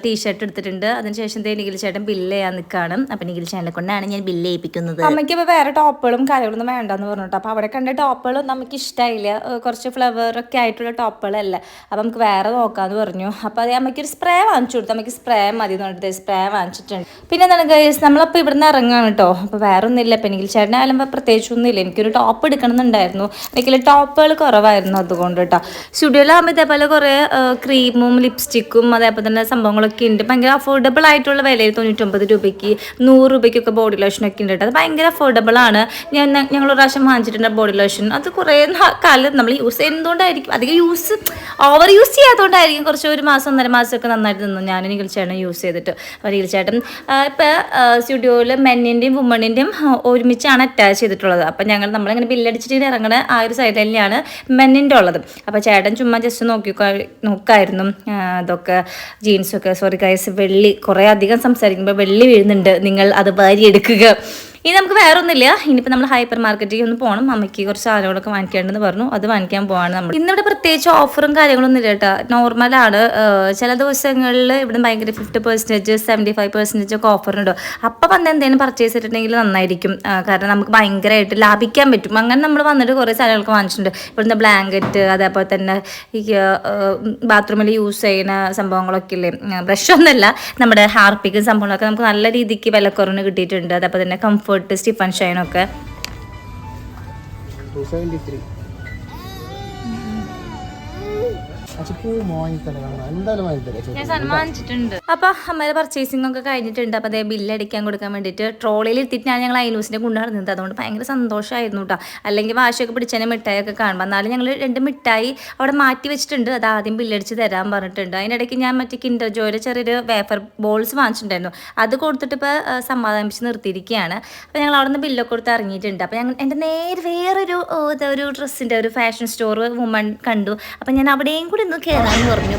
S1: ടീഷർട്ട് എടുത്തിട്ടുണ്ട്. അതിനുശേഷം നിഖിൽ ചേട്ടൻ ബില്ല് ചെയ്യാൻ നിൽക്കുകയാണ് അപ്പോൾ നിഖിൽ ചേട്ടനെ കൊണ്ടാണ് ഞാൻ ബില്ല് ചെയ്യിപ്പിക്കുന്നത്. അമ്മയ്ക്ക് ഇപ്പോൾ വേറെ ടോപ്പുകളും കാര്യങ്ങളൊന്നും വേണ്ടെന്ന് പറഞ്ഞിട്ട്. അപ്പോൾ അവിടെ കണ്ട ടോപ്പുകളും നമുക്ക് ഇഷ്ടമായില്ല കുറച്ച് ഫ്ലവർ ഒക്കെ ആയിട്ടുള്ള ടോപ്പുകളല്ല. അപ്പോൾ നമുക്ക് വേറെ നോക്കാമെന്ന് പറഞ്ഞു. അപ്പോൾ അത് അമ്മയ്ക്ക് ഒരു സ്പ്രേ വാങ്ങിച്ചു കൊടുത്തു. അമ്മയ്ക്ക് സ്പ്രേ മതി എന്ന് പറഞ്ഞിട്ട് സ്പ്രേ വാങ്ങിച്ചിട്ടുണ്ട്. പിന്നെ എന്താണ് ഗൈസ് നമ്മളപ്പോൾ ഇവിടുന്ന് ഇറങ്ങാണ് കേട്ടോ. അപ്പോൾ വേറെ ഒന്നുമില്ല ഇപ്പം എനിക്ക് ചേട്ടനായാലും പ്രത്യേകിച്ചൊന്നുമില്ല. എനിക്കൊരു ടോപ്പ് എടുക്കണം എന്നുണ്ടായിരുന്നു എനിക്ക് ടോപ്പുകൾ കുറവായിരുന്നു അതുകൊണ്ട് കേട്ടോ സ്റ്റുഡിയോയിലാകുമ്പോൾ ഇതേപോലെ കുറേ ക്രീമും ലിപ്സ്റ്റിക്കും അതേപോലെ തന്നെ സംഭവങ്ങളൊക്കെ ഉണ്ട് ഭയങ്കര അഫോർഡബിൾ ആയിട്ടുള്ള വിലയിൽ തൊണ്ണൂറ്റൊമ്പത് രൂപയ്ക്ക് നൂറ് രൂപയ്ക്കൊക്കെ ബോഡി ലോഷനൊക്കെ ഉണ്ട് കേട്ടോ അത് ഭയങ്കര അഫോർഡബിൾ ആണ്. ഞാൻ ഞങ്ങൾ ഒരു പ്രാവശ്യം വാങ്ങിച്ചിട്ടുണ്ട് ബോഡി ലോഷൻ അത് കുറേ കാലം നമ്മൾ യൂസ് ചെയ്യുന്നതുകൊണ്ടായിരിക്കും. അധികം യൂസ് ഓവർ യൂസ് ചെയ്യാത്തതുകൊണ്ടായിരിക്കും കുറച്ച് ഒരു മാസം ഒന്നര മാസമൊക്കെ നന്നായിട്ട് നിന്നു ഞാൻ നിഖിൽ യൂസ് ചെയ്തിട്ട്. നിഖിൽ ചേട്ടൻ ഇപ്പോൾ സ്റ്റുഡിയോയിൽ മെന്നിന്റെയും വുമണിന്റെയും ഒരുമിച്ചാണ് അറ്റാച്ച് ചെയ്തിട്ടുള്ളത്. അപ്പോൾ ഞങ്ങൾ നമ്മളിങ്ങനെ ബില്ലടിച്ചിട്ട് ഇറങ്ങണ ആ ഒരു സൈഡ് തന്നെയാണ് മെന്നിന്റെ ഉള്ളത്. അപ്പോൾ ചേട്ടൻ ചുമ്മാ ജസ്റ്റ് നോക്കി നോക്കായിരുന്നു. അതൊക്കെ ജീൻസൊക്കെ. സോറി കൈസ് വെള്ളി കുറേ അധികം സംസാരിക്കുമ്പോൾ വെള്ളി വീഴുന്നുണ്ട്. നിങ്ങൾ അത് വാരിയെടുക്കുക. ഇനി നമുക്ക് വേറെ ഒന്നുമില്ല ഇനിയിപ്പോൾ നമ്മൾ ഹൈപ്പർ മാർക്കറ്റിൽ ഒന്ന് പോകണം അമ്മയ്ക്ക് കുറച്ച് സാധനങ്ങളൊക്കെ വാങ്ങിക്കേണ്ടെന്ന് പറഞ്ഞു. അത് വാങ്ങിക്കാൻ പോവാണ് നമ്മൾ ഇന്നിവിടെ പ്രത്യേകിച്ച് ഓഫറും കാര്യങ്ങളൊന്നും ഇല്ല കേട്ടോ. നോർമലാണ് ചില ദിവസങ്ങളിൽ ഇവിടെ ഭയങ്കര fifty percentage seventy five percentage ഒക്കെ ഓഫറുണ്ട് അപ്പം വന്ന് എന്തെങ്കിലും പർച്ചേസ് ചെയ്തിട്ടുണ്ടെങ്കിൽ നന്നായിരിക്കും. കാരണം നമുക്ക് ഭയങ്കരമായിട്ട് ലാഭിക്കാൻ പറ്റും. അങ്ങനെ നമ്മൾ വന്നിട്ട് കുറേ സാധനങ്ങളൊക്കെ വാങ്ങിച്ചിട്ടുണ്ട്. ഇവിടുന്ന് ബ്ലാങ്കറ്റ് അതേപോലെ തന്നെ ഈ ബാത്റൂമിൽ യൂസ് ചെയ്യുന്ന സംഭവങ്ങളൊക്കെ ഇല്ലേ? ബ്രഷ് ഒന്നുമല്ല. നമ്മുടെ ഹാർപ്പിക്കും സംഭവങ്ങളൊക്കെ നമുക്ക് നല്ല രീതിക്ക് വിലക്കുറവിന് കിട്ടിയിട്ടുണ്ട്. അതേപോലെ തന്നെ കംഫർട്ട് സ്റ്റിഫൻ ഷൈനൊക്കെ
S2: ടു സെവന്റി ത്രീ
S1: അപ്പൊ അമ്മയുടെ പർച്ചേസിംഗ് ഒക്കെ കഴിഞ്ഞിട്ടുണ്ട്. അപ്പൊ അതേ ബില്ല് അടിക്കാൻ കൊടുക്കാൻ വേണ്ടിയിട്ട് ട്രോളിയിൽ എത്തിയിട്ടാണ് ഞങ്ങൾ അയലൂസിന്റെ കൊണ്ട് നടന്നത് അതുകൊണ്ട് ഭയങ്കര സന്തോഷമായിരുന്നു കേട്ടോ അല്ലെങ്കിൽ വാശിയൊക്കെ പിടിച്ചതിന് മിഠായി ഒക്കെ കാണുമ്പോൾ എന്നാലും ഞങ്ങൾ രണ്ട് മിഠായി അവിടെ മാറ്റി വെച്ചിട്ടുണ്ട്. അത് ആദ്യം ബില്ലടിച്ച് തരാൻ പറഞ്ഞിട്ടുണ്ട്. അതിനിടയ്ക്ക് ഞാൻ മറ്റേ കിൻഡർ ജോയിലെ ചെറിയൊരു വേഫർ ബോൾസ് വാങ്ങിച്ചിട്ടുണ്ടായിരുന്നു. അത് കൊടുത്തിട്ട് ഇപ്പോൾ സമാധാനിപ്പിച്ച് നിർത്തിയിരിക്കുകയാണ്. അപ്പോൾ ഞങ്ങൾ അവിടെ നിന്ന് ബില്ലൊക്കെ കൊടുത്ത് ഇറങ്ങിയിട്ടുണ്ട്. അപ്പോൾ ഞങ്ങൾ എന്റെ നേരെ വേറൊരു ഒരു ഡ്രസ്സിന്റെ ഒരു ഫാഷൻ സ്റ്റോർ വുമൺ കണ്ടു. അപ്പോൾ ഞാൻ അവിടെയും കൂടി അങ്ങ് കയറാൻ പറഞ്ഞു.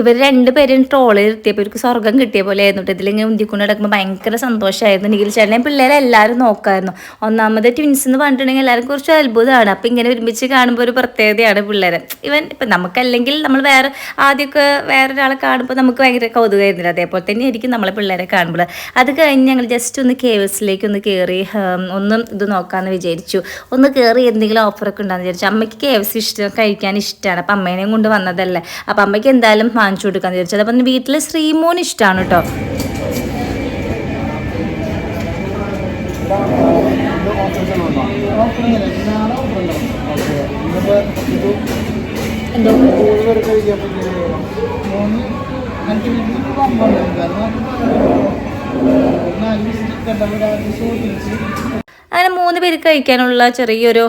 S1: ഇവർ രണ്ടുപേരും ട്രോളിൽ ഇരുത്തിയപ്പോൾ ഇവർക്ക് സ്വർഗം കിട്ടിയ പോലെ ആയിരുന്നു ഇതിലിങ്ങനെ ഉന്തിക്കൊണ്ട് നടക്കുമ്പോൾ ഭയങ്കര സന്തോഷമായിരുന്നു നിഖിൽ ചേട്ടനെ പിള്ളേരെ എല്ലാവരും നോക്കായിരുന്നു. ഒന്നാമത് ട്വിൻസ് എന്ന് പറഞ്ഞിട്ടുണ്ടെങ്കിൽ എല്ലാവരും കുറച്ച് അത്ഭുതമാണ്. അപ്പം ഇങ്ങനെ ഒരുമിച്ച് കാണുമ്പോൾ ഒരു പ്രത്യേകതയാണ് പിള്ളേരെ. ഇവൻ ഇപ്പം നമുക്കല്ലെങ്കിൽ നമ്മൾ വേറെ ആദ്യമൊക്കെ വേറെ ഒരാളെ കാണുമ്പോൾ നമുക്ക് ഭയങ്കര കൗതുകമായിരുന്നില്ല. അതേപോലെ തന്നെ ആയിരിക്കും നമ്മളെ പിള്ളേരെ കാണുമ്പോൾ. അത് കഴിഞ്ഞ് ഞങ്ങൾ ജസ്റ്റ് ഒന്ന് കേവസിലേക്ക് ഒന്ന് കയറി ഒന്നും ഇത് നോക്കാമെന്ന് വിചാരിച്ചു. ഒന്ന് കയറി എന്തെങ്കിലും ഓഫറൊക്കെ ഉണ്ടാകുന്ന വിചാരിച്ചു. അമ്മയ്ക്ക് കെ എഫ് സി ഇഷ്ടം കഴിക്കാൻ ഇഷ്ടമാണ് അപ്പം അമ്മേനെയും കൊണ്ട് വന്നതല്ലേ. അപ്പം അമ്മയ്ക്ക് എന്തായാലും വാങ്ങിച്ചു കൊടുക്കാൻ വിചാരിച്ചത് അപ്പം വീട്ടിൽ ശ്രീമോൻ ഇഷ്ടമാണ് കേട്ടോ എന്തോ? അങ്ങനെ മൂന്ന് പേര് കഴിക്കാനുള്ള ചെറിയൊരു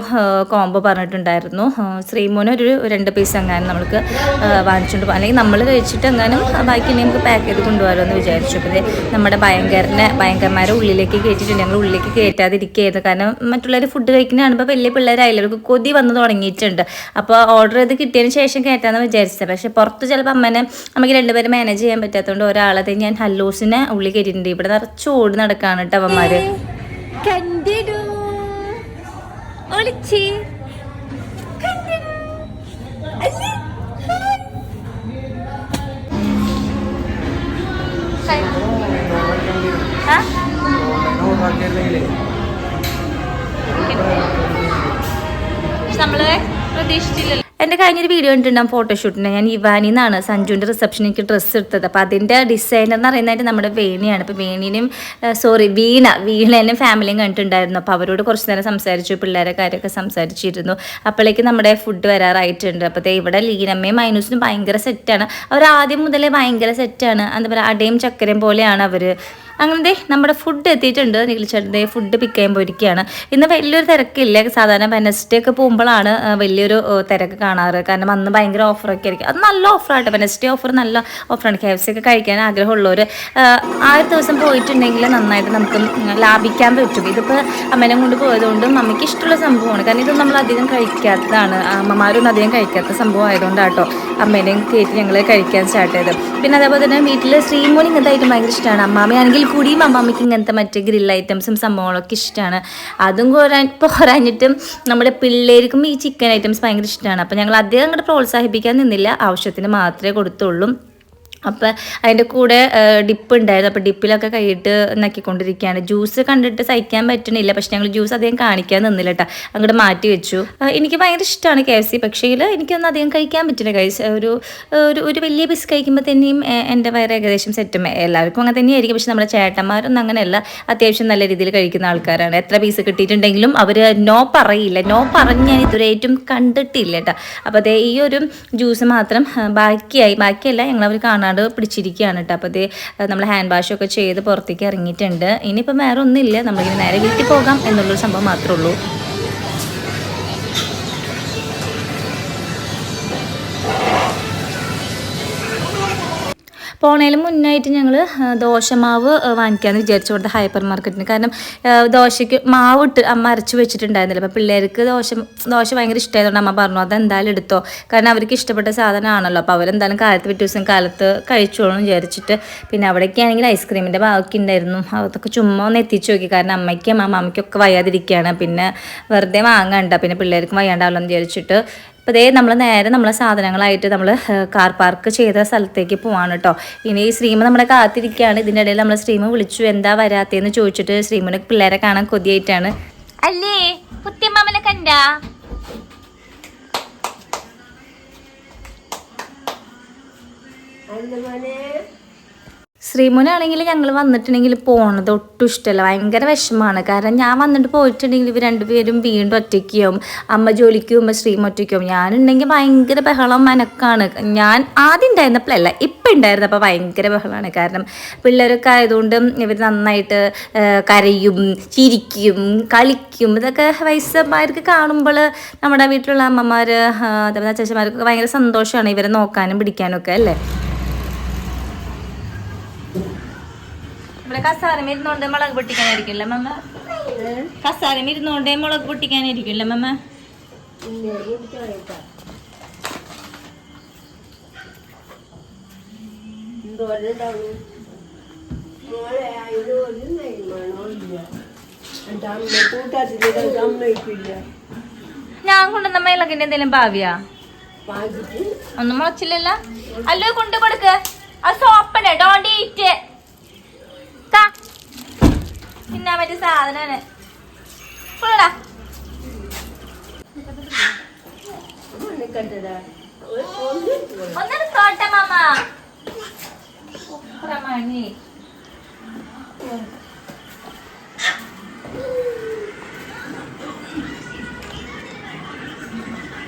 S1: കോംബോ പറഞ്ഞിട്ടുണ്ടായിരുന്നു. ശ്രീമോന് ഒരു രണ്ട് പീസ് എങ്ങാനും നമ്മൾക്ക് വാങ്ങിച്ചുകൊണ്ട് അല്ലെങ്കിൽ നമ്മൾ കഴിച്ചിട്ട് എങ്ങാനും ബാക്കി നമുക്ക് പാക്ക് ചെയ്ത് കൊണ്ടുപോകാമല്ലോ എന്ന് വിചാരിച്ചു അപ്പോൾ നമ്മുടെ ഭയങ്കരനെ ഭയങ്കരന്മാരെ ഉള്ളിലേക്ക് കയറ്റിയിട്ടുണ്ട് ഞങ്ങൾ ഉള്ളിലേക്ക് കയറ്റാതിരിക്കുകയായിരുന്നു കാരണം മറ്റുള്ളവർ ഫുഡ് കഴിക്കുന്ന കാണുമ്പോൾ വലിയ പിള്ളേരായാലും കൊതി വന്ന് തുടങ്ങിയിട്ടുണ്ട്. അപ്പോൾ ഓർഡർ ചെയ്ത് കിട്ടിയതിന് ശേഷം കയറ്റാമെന്ന് വിചാരിച്ചത്. പക്ഷേ പുറത്ത് ചിലപ്പോൾ അമ്മനെ നമുക്ക് രണ്ടുപേരും മാനേജ് ചെയ്യാൻ പറ്റാത്തതുകൊണ്ട് ഒരാളെ ഞാൻ ഹല്ലൂസിനെ ഉള്ളിൽ കയറ്റിയിട്ടുണ്ട് ഇവിടെ നിറച്ച് ഓടി നടക്കാണ് കേട്ടോ അവന്മാർ കണ്ടിടൂ. ഒളിച്ച്. കണ്ടിടൂ. നമ്മൾ പ്രതീക്ഷിച്ചില്ലല്ലോ. എന്റെ കഴിഞ്ഞൊരു വീഡിയോ കണ്ടിട്ടുണ്ടാകും ഫോട്ടോഷൂട്ടിന് ഞാൻ ഇവാനിൽ നിന്നാണ് സഞ്ജുവിന്റെ എനിക്ക് ഡ്രസ്സ് എടുത്തത്. അപ്പോൾ അതിന്റെ ഡിസൈനർ എന്ന് പറയുന്നതായിട്ട് നമ്മുടെ വേണിയാണ്. അപ്പോൾ വേണിനും സോറി വീണ വീണേനും ഫാമിലിയും കണ്ടിട്ടുണ്ടായിരുന്നു. അപ്പോൾ അവരോട് കുറച്ച് നേരം സംസാരിച്ചു. പിള്ളേരെ കാര്യമൊക്കെ സംസാരിച്ചിരുന്നു. അപ്പോഴേക്ക് നമ്മുടെ ഫുഡ് വരാറായിട്ടുണ്ട്. അപ്പോൾ ഇവിടെ ലീനമ്മയും മൈനൂസിനും ഭയങ്കര സെറ്റാണ് അവർ ആദ്യം മുതലേ ഭയങ്കര സെറ്റാണ് എന്താ പറയുക അടയും ചക്കരയും പോലെയാണ് അവർ അങ്ങനെ ദേ നമ്മുടെ ഫുഡ് എത്തിയിട്ടുണ്ട് നിഖിൽ ചേട്ടൻ. ദേ ഫുഡ് പിക്ക് ചെയ്യാൻ പോയിരിക്കുകയാണ്. ഇന്ന് വലിയൊരു തിരക്കില്ല. സാധാരണ വെനസ്ഡേ ഒക്കെ പോകുമ്പോഴാണ് വലിയൊരു തിരക്ക് കാണാറ്. കാരണം അന്ന് ഭയങ്കര ഓഫറൊക്കെ ആയിരിക്കും. അത് നല്ല ഓഫറായിട്ട് വെനസ്ഡേ ഓഫർ നല്ല ഓഫറാണ് കെ എഫ് സി ഒക്കെ കഴിക്കാൻ ആഗ്രഹമുള്ളവർ ആ ഒരു ദിവസം പോയിട്ടുണ്ടെങ്കിൽ നന്നായിട്ട് നമുക്ക് ലാഭിക്കാൻ പറ്റും. ഇതിപ്പോൾ അമ്മേനെ കൊണ്ട് പോയതുകൊണ്ടും അമ്മയ്ക്ക് ഇഷ്ടമുള്ള സംഭവമാണ്. കാരണം ഇത് നമ്മൾ അധികം കഴിക്കാത്തതാണ്. അമ്മമാരൊന്നും അധികം കഴിക്കാത്ത സംഭവം ആയതുകൊണ്ടാട്ടോ അമ്മേനെയും കയറ്റി ഞങ്ങൾ കഴിക്കാൻ സ്റ്റാർട്ട് ചെയ്തത്. പിന്നെ അതേപോലെ തന്നെ വീട്ടിൽ ശ്രീമോൻ ഇങ്ങനത്തെ ഐറ്റം ഭയങ്കര ഇഷ്ടമാണ്. അമ്മാമയാണെങ്കിൽ കൂടിയും അമ്മാമ്മയ്ക്ക് ഇങ്ങനത്തെ മറ്റേ ഗ്രിൽ ഐറ്റംസും സംഭവങ്ങളൊക്കെ ഇഷ്ടമാണ് അതും പോരാ പോരാഞ്ഞിട്ടും നമ്മുടെ പിള്ളേർക്കും ഈ ചിക്കൻ ഐറ്റംസ് ഭയങ്കര ഇഷ്ടമാണ് അപ്പോൾ ഞങ്ങൾ അധികം അങ്ങോട്ട് പ്രോത്സാഹിപ്പിക്കാൻ നിന്നില്ല. ആവശ്യത്തിന് മാത്രമേ കൊടുത്തുള്ളൂ. അപ്പോൾ അതിന്റെ കൂടെ ഡിപ്പ് ഉണ്ടായിരുന്നു. അപ്പോൾ ഡിപ്പിലൊക്കെ കൈയിട്ട് നക്കിക്കൊണ്ടിരിക്കുകയാണ് ജ്യൂസ് കണ്ടിട്ട് സഹിക്കാൻ പറ്റണില്ല. പക്ഷെ ഞങ്ങൾ ജ്യൂസ് അധികം കാണിക്കാൻ നിന്നില്ല കേട്ടോ അങ്ങോട്ട് മാറ്റി വെച്ചു. എനിക്ക് ഭയങ്കര ഇഷ്ടമാണ് കെ എഫ് സി. പക്ഷേ എനിക്കൊന്നും അധികം കഴിക്കാൻ പറ്റില്ല കഴിച്ച ഒരു ഒരു ഒരു വലിയ പീസ് കഴിക്കുമ്പോൾ തന്നെയും എന്റെ വയറ് ഏകദേശം സെറ്റും എല്ലാവർക്കും അങ്ങനെ തന്നെയായിരിക്കും. പക്ഷെ നമ്മുടെ ചേട്ടന്മാരൊന്നും അങ്ങനെയല്ല. അത്യാവശ്യം നല്ല രീതിയിൽ കഴിക്കുന്ന ആൾക്കാരാണ്. എത്ര പീസ് കിട്ടിയിട്ടുണ്ടെങ്കിലും അവർ നോ പറയില്ല. നോ പറഞ്ഞ് ഞാൻ ഇതുവരെയായിട്ടും കണ്ടിട്ടില്ല കേട്ടോ അപ്പോൾ അതേ ഈ ഒരു ജ്യൂസ് മാത്രം ബാക്കിയായി. ബാക്കിയല്ല ഞങ്ങൾ അവർ കാണാണ്ട് പിടിച്ചിരിക്കുകയാണ് കേട്ടോ. അപ്പോൾ ഇത് നമ്മൾ ഹാൻഡ് വാഷ് ഒക്കെ ചെയ്ത് പുറത്തേക്ക് ഇറങ്ങിയിട്ടുണ്ട്. ഇനിയിപ്പം വേറെ ഒന്നുമില്ല നമ്മളിങ്ങനെ നേരെ വീട്ടിൽ പോകാം എന്നുള്ളൊരു സംഭവം മാത്രമേ ഉള്ളൂ. പോണേലും മുന്നായിട്ട് ഞങ്ങൾ ദോശമാവ് വാങ്ങിക്കാമെന്ന് വാങ്ങിക്കാമെന്ന് വിചാരിച്ചുകൊണ്ട് ഹൈപ്പർ മാർക്കറ്റിന് കാരണം ദോശയ്ക്ക് മാവ് ഇട്ട് അമ്മ അരച്ച് വെച്ചിട്ടുണ്ടായിരുന്നില്ല. അപ്പോൾ പിള്ളേർക്ക് ദോശ ദോശ ഭയങ്കര ഇഷ്ടമായതുകൊണ്ട് അമ്മ പറഞ്ഞു അതെന്തായാലും എടുത്തോ. കാരണം അവർക്ക് ഇഷ്ടപ്പെട്ട സാധനമാണല്ലോ. അപ്പോൾ അവരെന്തായാലും കാലത്ത് പിറ്റേ ദിവസം കാലത്ത് കഴിച്ചോളൂ വിചാരിച്ചിട്ട് പിന്നെ അവിടേക്ക് ആണെങ്കിൽ ഐസ്ക്രീമിന്റെ ബാക്കി ഉണ്ടായിരുന്നു. അതൊക്കെ ചുമ്മാ ഒന്ന് എത്തിച്ചു നോക്കി. കാരണം അമ്മയ്ക്കും അമ്മയ്ക്കൊക്കെ വയ്യാതിരിക്കുകയാണ്. പിന്നെ വെറുതെ വാങ്ങണ്ട. പിന്നെ പിള്ളേർക്കും വയ്യാണ്ടാവില്ലെന്ന് വിചാരിച്ചിട്ട് അപ്പോൾ ഇതേ നമ്മൾ നേരെ നമ്മളെ സാധനങ്ങളായിട്ട് നമ്മൾ കാർ പാർക്ക് ചെയ്ത സ്ഥലത്തേക്ക് പോവാണ് കേട്ടോ ഇനി ഈ ശ്രീമ നമ്മളെ കാത്തിരിക്കുകയാണ്. ഇതിന്റെ ഇടയിൽ നമ്മൾ ശ്രീമ വിളിച്ചു എന്താ വരാത്തേന്ന്? ചോദിച്ചിട്ട് ശ്രീമന് പിള്ളേരെ കാണാൻ കൊതിയായിട്ടാണ്. അല്ലേ? കുത്തിയമ്മാമനെ കണ്ടാ? ശ്രീമുനാണെങ്കിൽ ഞങ്ങൾ വന്നിട്ടുണ്ടെങ്കിൽ പോണത് ഒട്ടും ഇഷ്ടമല്ല ഭയങ്കര വിഷമമാണ് കാരണം ഞാൻ വന്നിട്ട് പോയിട്ടുണ്ടെങ്കിൽ ഇവർ രണ്ടുപേരും വീണ്ടും ഒറ്റയ്ക്കും അമ്മ ജോലിക്ക് പോകുമ്പോൾ ശ്രീമ ഒറ്റയ്ക്കും ഞാനുണ്ടെങ്കിൽ ഭയങ്കര ബഹളം മനക്കാണ്. ഞാൻ ആദ്യം ഉണ്ടായിരുന്നപ്പോഴല്ല ഇപ്പം ഉണ്ടായിരുന്നപ്പോൾ ഭയങ്കര ബഹളമാണ് കാരണം പിള്ളേരൊക്കെ ആയതുകൊണ്ട് ഇവർ നന്നായിട്ട് കരയും ചിരിക്കും കളിക്കും. ഇതൊക്കെ വയസ്സന്മാർക്ക് കാണുമ്പോൾ നമ്മുടെ വീട്ടിലുള്ള അമ്മമാർ അതേപോലെ അച്ഛന്മാർക്കൊക്കെ ഭയങ്കര സന്തോഷമാണ് ഇവരെ നോക്കാനും പിടിക്കാനും ഒക്കെ അല്ലേ? ഇവിടെ കസാരം ഇരുന്നോണ്ട് മുളക് പൊട്ടിക്കാനായിരിക്കില്ല മമ്മ? കസാരം ഇരുന്നോണ്ട് മുളക് പൊട്ടിക്കാനായിരിക്കില്ല മമ്മ? ഞാൻ കൊണ്ടുവന്ന മേലകിന്റെ എന്തെങ്കിലും ഭാവിയാ? ഒന്നും മുളച്ചില്ലല്ല. അല്ലോ കൊണ്ട് കൊടുക്ക് അത് സോപ്പണ് ഡോണ്ട് ഈറ്റ് തിന്നാൻ പറ്റിയ സാധനാണ്. കൊള്ളടാ
S3: കണ്ടതാ
S1: ഒന്നെടുത്തോട്ടെ മാമ. മണി.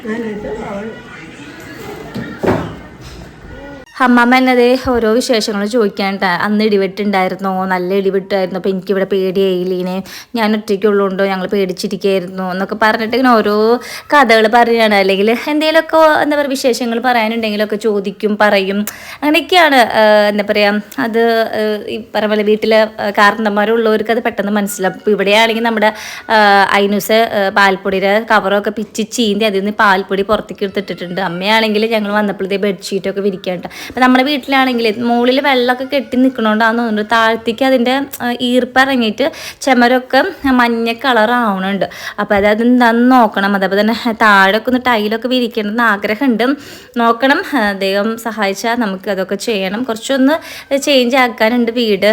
S3: ഞാനിത് അവൾ
S1: അമ്മമ്മ എന്നതേ ഓരോ വിശേഷങ്ങൾ ചോദിക്കാനിട്ട അന്ന് ഇടിവെട്ടുണ്ടായിരുന്നോ? നല്ല ഇടിവെട്ടായിരുന്നു? അപ്പോൾ എനിക്കിവിടെ പേടിയായില്ലേ ഞാൻ ഒറ്റയ്ക്കുള്ളതുകൊണ്ടോ ഞങ്ങൾ പേടിച്ചിരിക്കുകയായിരുന്നു എന്നൊക്കെ പറഞ്ഞിട്ട് ഇങ്ങനെ ഓരോ കഥകൾ പറയുകയാണ് അല്ലെങ്കിൽ എന്തെങ്കിലുമൊക്കെ എന്താ പറയുക വിശേഷങ്ങൾ പറയാനുണ്ടെങ്കിലൊക്കെ ചോദിക്കും പറയും. അങ്ങനെയൊക്കെയാണ് എന്താ പറയുക അത് ഈ പറഞ്ഞ പോലെ വീട്ടിലെ കാരണന്മാരുള്ളവർക്ക് അത് പെട്ടെന്ന് മനസ്സിലാവും. ഇപ്പോൾ ഇവിടെയാണെങ്കിൽ നമ്മുടെ ഐനുസ് പാൽപ്പൊടിയുടെ കവറൊക്കെ പിച്ച് ചീന്തി അതിൽ നിന്ന് പാൽപ്പൊടി പുറത്തേക്ക് എടുത്തിട്ടിട്ടുണ്ട്. അമ്മയാണെങ്കിൽ ഞങ്ങൾ വന്നപ്പോഴത്തെ ബെഡ്ഷീറ്റൊക്കെ വിരിക്കാണ്ട്. അപ്പം നമ്മുടെ വീട്ടിലാണെങ്കിൽ മുകളിൽ വെള്ളമൊക്കെ കെട്ടി നിൽക്കണോണ്ടാന്ന് തോന്നുന്നു. താഴത്തേക്ക് അതിന്റെ ഈർപ്പിറങ്ങിയിട്ട് ചുമരൊക്കെ മഞ്ഞ കളർ ആവണുണ്ട്. അപ്പോൾ അതായത് എന്താന്ന് നോക്കണം. അതേപോലെ തന്നെ താഴെയൊക്കെ ഒന്ന് ടൈലൊക്കെ വിരിക്കണമെന്ന് ആഗ്രഹമുണ്ട്. നോക്കണം. ദൈവം സഹായിച്ചാൽ നമുക്ക് അതൊക്കെ ചെയ്യണം. കുറച്ചൊന്ന് ചേഞ്ച് ആക്കാനുണ്ട് വീട്.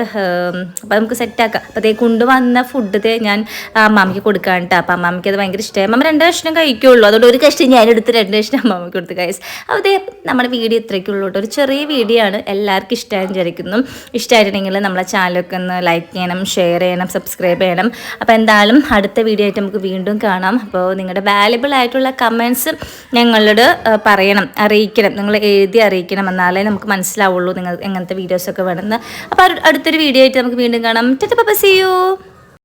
S1: അപ്പോൾ നമുക്ക് സെറ്റാക്കാം അപ്പോൾ അതേ കൊണ്ടുവന്ന ഫുഡ് ദേ ഞാൻ അമ്മാമ്മയ്ക്ക് കൊടുക്കാൻ കേട്ടോ അപ്പോൾ അമ്മാമ്മയ്ക്ക് അത് ഭയങ്കര ഇഷ്ടമായി അമ്മ രണ്ട് കഷ്ണം കഴിക്കുള്ളൂ. അതുകൊണ്ട് ഒരു കഷ്ണം ഞാൻ എടുത്ത് രണ്ട് കഷ്ണം അമ്മാമ്മയ്ക്ക് കൊടുത്ത് കഴിച്ചു അപ്പോൾ നമ്മുടെ വീട് ഇത്രയ്ക്കുള്ളൂ കേട്ടോ ഒരു ചെറിയ വീഡിയോ ആണ് എല്ലാവർക്കും ഇഷ്ടമായി വിചാരിക്കുന്നു. ഇഷ്ടമായിട്ടുണ്ടെങ്കിൽ നമ്മളെ ചാനലൊക്കെ ഒന്ന് ലൈക്ക് ചെയ്യണം ഷെയർ ചെയ്യണം സബ്സ്ക്രൈബ് ചെയ്യണം. അപ്പോൾ എന്തായാലും അടുത്ത വീഡിയോ ആയിട്ട് നമുക്ക് വീണ്ടും കാണാം. അപ്പോൾ നിങ്ങളുടെ വാല്യബിൾ ആയിട്ടുള്ള കമൻസ് ഞങ്ങളോട് പറയണം അറിയിക്കണം. നിങ്ങൾ എഴുതി അറിയിക്കണം എന്നാലേ നമുക്ക് മനസ്സിലാവുള്ളൂ നിങ്ങൾ എങ്ങനത്തെ വീഡിയോസൊക്കെ വേണമെന്ന്. അപ്പോൾ അടുത്തൊരു വീഡിയോ ആയിട്ട് നമുക്ക് വീണ്ടും കാണാം. C U